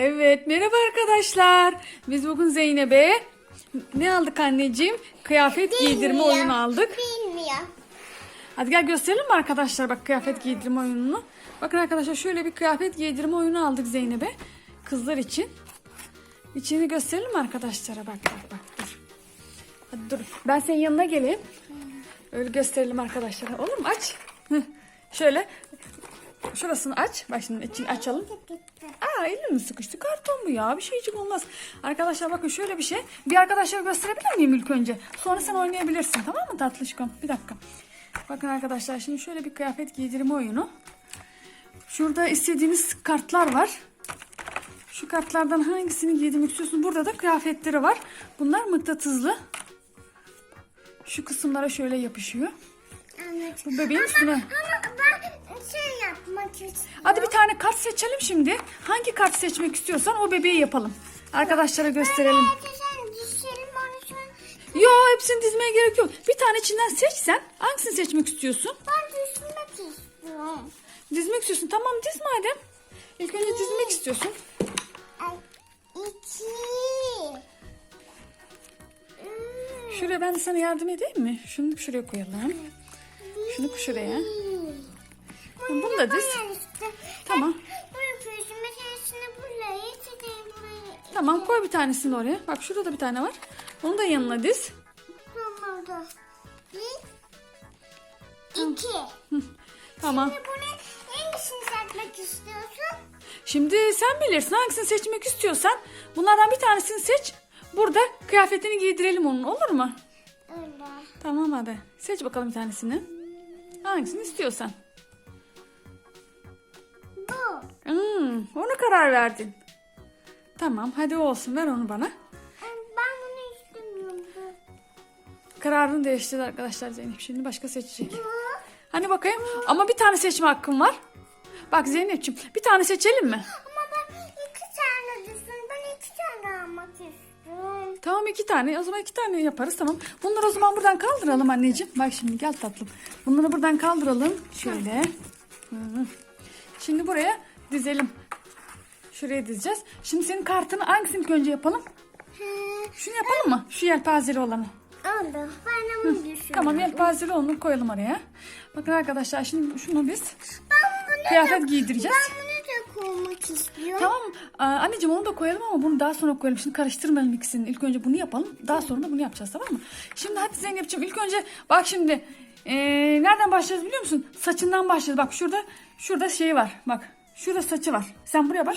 Evet, merhaba arkadaşlar. Biz bugün Zeynep'e ne aldık anneciğim? Kıyafet giydirme oyunu aldık. Bilmiyorum. Hadi gel gösterelim mi arkadaşlar bak kıyafet giydirme oyununu. Bakın arkadaşlar şöyle bir kıyafet giydirme oyunu aldık Zeynep'e. Kızlar için. İçini gösterelim mi arkadaşlara? Bak bak bak dur. Hadi dur. Ben senin yanına geleyim. Öyle gösterelim arkadaşlara. Olur mu? Aç. Şöyle. Şurasını aç. Bak şimdi içini açalım. Aa elim mi sıkıştı? Karton bu ya. Bir şeycik olmaz. Arkadaşlar bakın şöyle bir şey. Bir arkadaşlara gösterebilir miyim ilk önce? Sonra sen oynayabilirsin. Tamam mı tatlışkom? Bir dakika. Bakın arkadaşlar şimdi şöyle bir kıyafet giydirme oyunu. Şurada istediğiniz kartlar var. Şu kartlardan hangisini giydirmek istiyorsun? Burada da kıyafetleri var. Bunlar mıknatıslı. Şu kısımlara şöyle yapışıyor. Anladım. Bu bebeğin üstüne. Ama ben. Hadi bir tane kart seçelim şimdi. Hangi kart seçmek istiyorsan o bebeği yapalım. Arkadaşlara gösterelim. Yo hepsini dizmeye gerek yok. Bir tane içinden seç sen. Hangisini seçmek istiyorsun? Ben düşmek istiyorum. Dizmek istiyorsun. Tamam diz madem. İlk önce dizmek istiyorsun. İki. Üç. Şuraya ben de sana yardım edeyim mi? Şunu şuraya koyalım. Şunu şuraya. Bunu da diz. Buraya. Tamam. Bu yapıyorsun. Mesela buraya, içine buraya. Tamam koy bir tanesini oraya. Bak şurada da bir tane var. Onu da yanına diz. Tamam da. Bir. İki. Tamam. Şimdi bunu hangisini seçmek istiyorsun? Şimdi sen bilirsin hangisini seçmek istiyorsan. Bunlardan bir tanesini seç. Burada kıyafetini giydirelim onun olur mu? Öyle. Tamam hadi. Seç bakalım bir tanesini. Hangisini istiyorsan. Onu karar verdin. Tamam hadi olsun ver onu bana. Ben bunu istemiyorum. Kararını değiştirdi arkadaşlar Zeynep. Şimdi başka seçecek. Hani bakayım ama bir tane seçme hakkım var. Bak Zeynep'ciğim bir tane seçelim mi? Ama ben iki tane düşün. Ben iki tane almak istiyorum. Tamam iki tane. O zaman iki tane yaparız tamam. Bunları o zaman buradan kaldıralım anneciğim. Bak şimdi gel tatlım. Bunları buradan kaldıralım. Şöyle. Hı. Şimdi buraya dizelim. Şuraya dizeceğiz. Şimdi senin kartını hangisini ilk önce yapalım? He. Şunu yapalım mı? Şu yelpazeli olanı. Oldu. Ben bunu düşünüyorum. Tamam yelpazeli onu koyalım oraya. Bakın arkadaşlar şimdi şunu biz kıyafet giydireceğiz. ben bunu da koymak istiyorum. Tamam Aa, anneciğim onu da koyalım ama bunu daha sonra koyalım. Şimdi karıştırmayalım ikisini. İlk önce bunu yapalım. Daha sonra da bunu yapacağız tamam mı? Şimdi hadi Zeynep'ciğim ilk önce bak şimdi ee, nereden başlayacağız biliyor musun? Saçından başlayacağız. Bak şurada şurada şey var. Bak şurada saçı var. Sen buraya bak.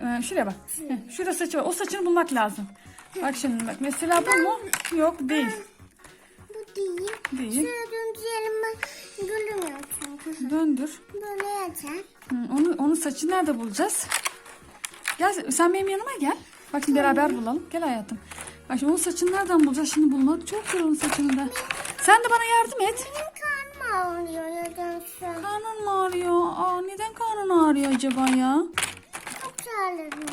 Ee, şuraya bak. Heh, şurada saçı var. O saçını bulmak lazım. Bak şimdi bak. Mesela bu mu? Yok değil. Bu değil. Değil. Döndürelim ben göremiyorum çünkü. Döndür. Böyle. Hı, onu, onun saçını nerede bulacağız? Gel sen benim yanıma gel. Bak şimdi beraber bulalım. Gel hayatım. Bak şimdi onun saçını nereden bulacağız şimdi bulmak? Çok zor onun saçını da. Sen de bana yardım et. Ağrıyor nedense. Karnın mı ağrıyor? Aa, neden karnın ağrıyor acaba ya? Çok terledim.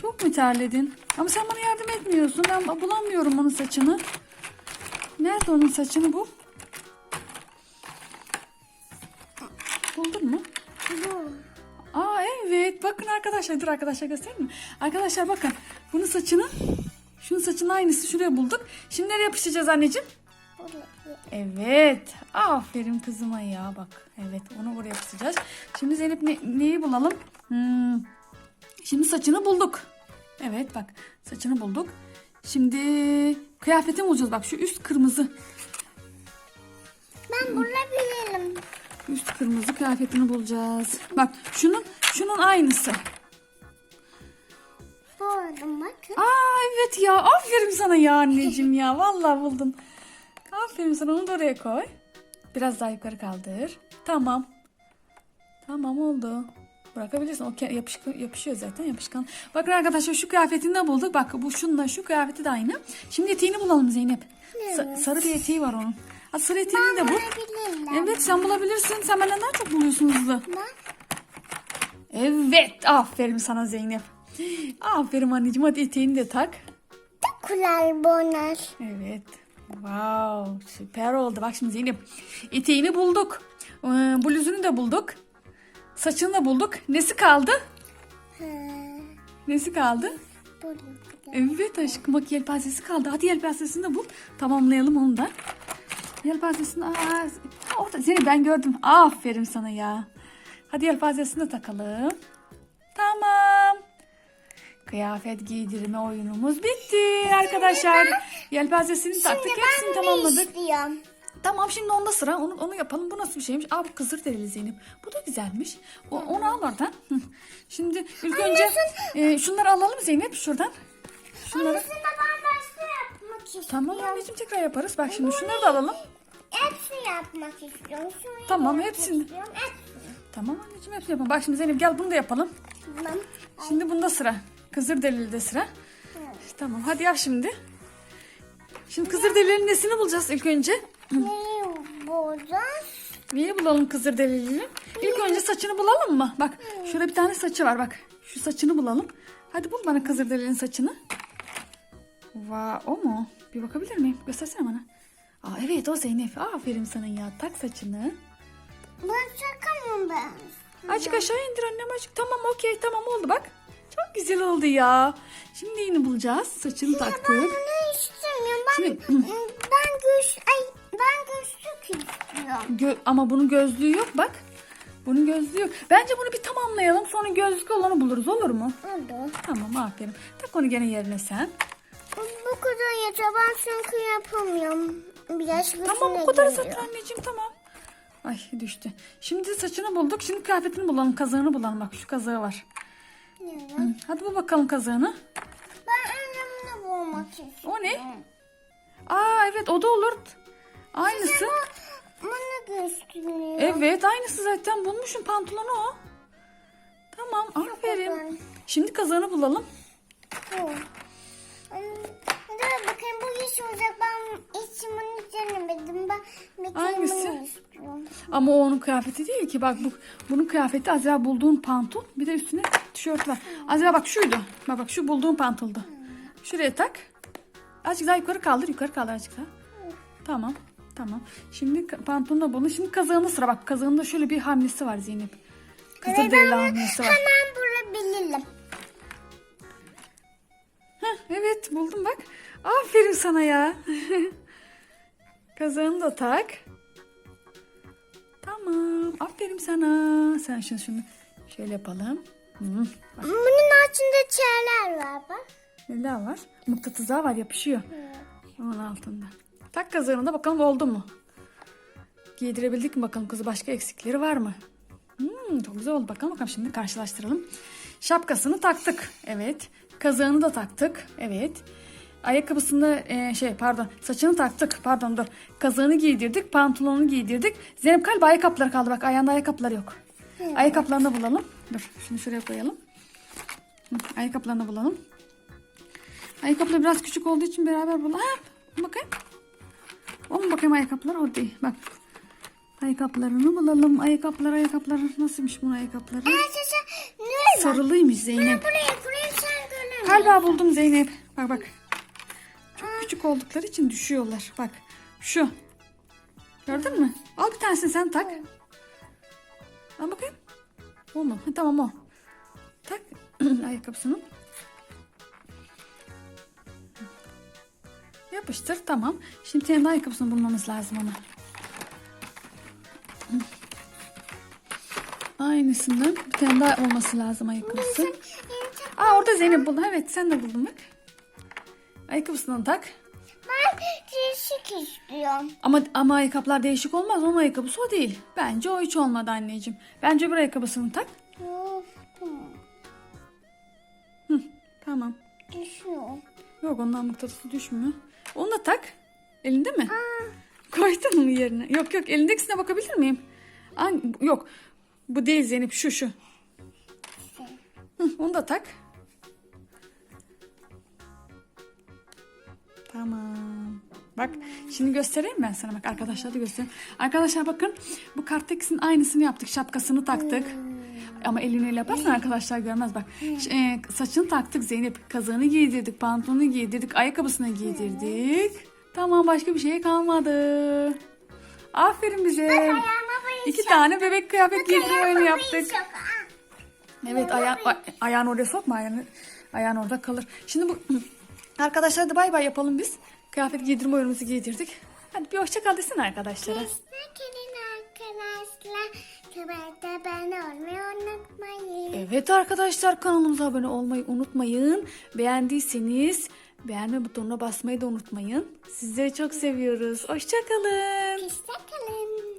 Çok mu terledin? Ama sen bana yardım etmiyorsun. Ben bulamıyorum onun saçını. Nerede onun saçını bul. Buldun mu? Bu. Aa evet. Bakın arkadaşlar. Dur arkadaşlar göstereyim mi? Arkadaşlar bakın. Bunun saçını şunun saçının aynısı şuraya bulduk. Şimdi nereye yapıştıracağız anneciğim? Buraya. Evet. Aferin kızıma ya bak. Evet onu buraya yapıştıracağız. Şimdi Zeynep ne- neyi bulalım? Hmm. Şimdi saçını bulduk. Evet bak saçını bulduk. Şimdi kıyafetini bulacağız. Bak şu üst kırmızı. Ben bulabilirim. Üst kırmızı kıyafetini bulacağız. Bak şunun şunun aynısı. Buldum bakın. Aa evet ya aferin sana ya anneciğim ya vallahi buldum. Aferin sana onu da oraya koy. Biraz daha yukarı kaldır. Tamam. Tamam oldu. Bırakabilirsin. O yapışkan, yapışıyor zaten yapışkan. Bakın arkadaşlar şu kıyafetini de bulduk. Bak bu şununla şu kıyafeti de aynı. Şimdi eteğini bulalım Zeynep. Sa- sarı bir eteği var onun. Hadi sarı eteğini de bul. Evet sen bulabilirsin. Sen benden daha çok buluyorsun hızlı. Ben Evet aferin sana Zeynep. Aferin anneciğim hadi eteğini de tak. Kular bonar. Evet. Wow, süper oldu. Bak şimdi Zeynep. Eteğini bulduk. Ee, bluzunu da bulduk. Saçını da bulduk. Nesi kaldı? Nesi kaldı? Evet aşkım bak yelpazesi kaldı. Hadi yelpazesini de bul. Tamamlayalım onu da. Yelpazesini aa, orada seni ben gördüm. Aferin sana ya. Hadi yelpazesini de takalım. Tamam. Kıyafet giydirme oyunumuz bitti arkadaşlar. Yelpazesini taktık. Hepsini tamamladık. istiyorum. Tamam şimdi onda sıra. Onu, onu yapalım. Bu nasıl bir şeymiş? Aa bu kızır derili Zeynep. Bu da güzelmiş. O, onu al oradan. Şimdi ilk önce e, şunları alalım Zeynep şuradan. Şunları. Üstünde ben başka yapmak istiyorum. Tamam anneciğim tekrar yaparız. Bak şimdi şunları da alalım. Hepsini yapmak istiyorum. Şunu Tamam, yapmak hepsini. istiyorum. Hepsini. Tamam anneciğim hepsini yapalım. Bak şimdi Zeynep gel bunu da yapalım. Tamam. Şimdi bunda sıra. Kızır delilde sıra. Tamam hadi yap şimdi. Şimdi kızır delilin nesini bulacağız ilk önce? Neyi bulacağız? Niye bulalım kızır delilini? İlk önce saçını bulalım mı? Bak şurada bir tane saçı var bak. Şu saçını bulalım. Hadi bul bana kızır delilin saçını. Va o mu? Bir bakabilir miyim? Göstersene bana. Aa evet o Zeynep. Aferin sana ya. Tak saçını. Ben ben? Azıcık aşağı indir annem azıcık. Tamam okey tamam oldu bak. Güzel oldu ya. Şimdi yine bulacağız. Saçını taktık. Ben bunu istemiyorum. Ben, Şimdi- ben göz... Ay ben gözlük istiyorum. Gö- ama bunun gözlüğü yok bak. Bunun gözlüğü yok. Bence bunu bir tamamlayalım. Sonra gözlük olanı buluruz olur mu? Oldu. Tamam aferin. Tak onu gene yerine sen. Bu kadar yeter. Ben çünkü yapamıyorum. Biraz Tamam bu kadar zaten anneciğim tamam. Ay düştü. Şimdi saçını bulduk. Şimdi kıyafetini bulalım. Kazağını bulalım. Bak şu kazağı var. Hı, Hadi bul bakalım kazağını. Ben annemle bulmak istiyorum. O ne? Aa evet o da olur. Aynısı. Bana gösteriyor. Evet aynısı zaten bulmuşum pantolonu o. Tamam aferin. Şimdi kazağını bulalım. Bu. Dur bakayım bu iş olacak. Ben hiç bunu denemedim. Ben bir Hangisi? Bunu. Ama o onun kıyafeti değil ki. Bak bu bunun kıyafeti Azra bulduğun pantol. Bir de üstüne tişört var. Azra bak şuydu. Bak bak şu bulduğun pantoldu. Şuraya tak. Azıcık daha yukarı kaldır. Yukarı kaldır azıcık daha. Tamam. Tamam. Şimdi da buldun. Şimdi kazağında sıra bak. Kazağında şöyle bir hamlesi var Zeynep. Kızıl Evet, derili ben hamlesi var. Hemen bulabilirim. Heh, evet buldum bak. Aferin sana ya. Kazağını da tak. Tamam. Aferin sana. Sen şunu şunu şöyle yapalım. Hı, bak Bunun altında çerler var bak. neler var? Mıknatıza var yapışıyor. Onun altında. Tak kazağını da bakalım oldu mu? Giydirebildik mi bakalım kızı başka eksikleri var mı? Hmm, çok güzel oldu bakalım bakalım şimdi karşılaştıralım. Şapkasını taktık. Evet. Kazağını da taktık. Evet. Ayakkabısını e, şey pardon saçını taktık pardon dur. Kazağını giydirdik pantolonunu giydirdik. Zeynep galiba ayakkabıları kaldı bak ayağında ayakkabıları yok. Ayakkabılarını bulalım. Dur şunu şuraya koyalım. Hı, Ayakkabılarını bulalım. Ayakkabılar biraz küçük olduğu için beraber bulalım. Ha, bakayım. O mu bakayım ayakkabılar? O değil. Bak. Ayakkabılarını bulalım. Ayakkabılar ayakkabılar. Nasılmış bunun ayakkabıları? Sarılıymış Zeynep. Buraya buraya sen göremiyorsun. Galiba buldum Zeynep. Bak bak. Küçük oldukları için düşüyorlar. Bak. Şu. Gördün mü? Al bir tanesini sen tak. Al bakayım. O mu? Ha, tamam o. Tak ayakkabısını. Yapıştır tamam. Şimdi senin ayakkabısını bulmamız lazım ona. Aynısından bir tane daha olması lazım ayakkabısı. Aa orada Zeynep buldu. Evet sen de buldun bak. Ayakkabısını tak. Ben değişik istiyorum. Ama ama ayakkabılar değişik olmaz. Onun ayakkabısı o değil. Bence o hiç olmadı anneciğim. Bence bir ayakkabısını tak. Hı, tamam. Düşüyor. Yok ondan mıknatısı düşmüyor. Onu da tak. Elinde mi? Koydun mu yerine? Yok yok elindekisine bakabilir miyim? An yok. Bu değil Zeynep şu şu. Hı, onu da tak. Tamam. Bak şimdi göstereyim ben sana bak arkadaşlar da göstereyim. Arkadaşlar bakın bu karteksin aynısını yaptık. Şapkasını taktık. Ama elini yaparsan arkadaşlar görmez bak. Ş- e, saçını taktık Zeynep. Kazağını giydirdik. Pantolonu giydirdik. Ayakkabısını giydirdik. Tamam başka bir şey kalmadı. Aferin bize. İki tane bebek kıyafet giydirme oyunu yaptık. Bayılacak. Evet ayağın, ay- ayağını oraya sokma ayağını. Ayağın orada kalır. Şimdi bu arkadaşlar da bay bay yapalım biz. Kıyafet giydirme oyunumuzu giydirdik. Hadi bir hoşça kal desene arkadaşlara. Arkadaşlar. Olmayı unutmayın. Evet arkadaşlar kanalımıza abone olmayı unutmayın. Beğendiyseniz beğenme butonuna basmayı da unutmayın. Sizleri çok seviyoruz. Hoşça kalın. Hoşçakalın.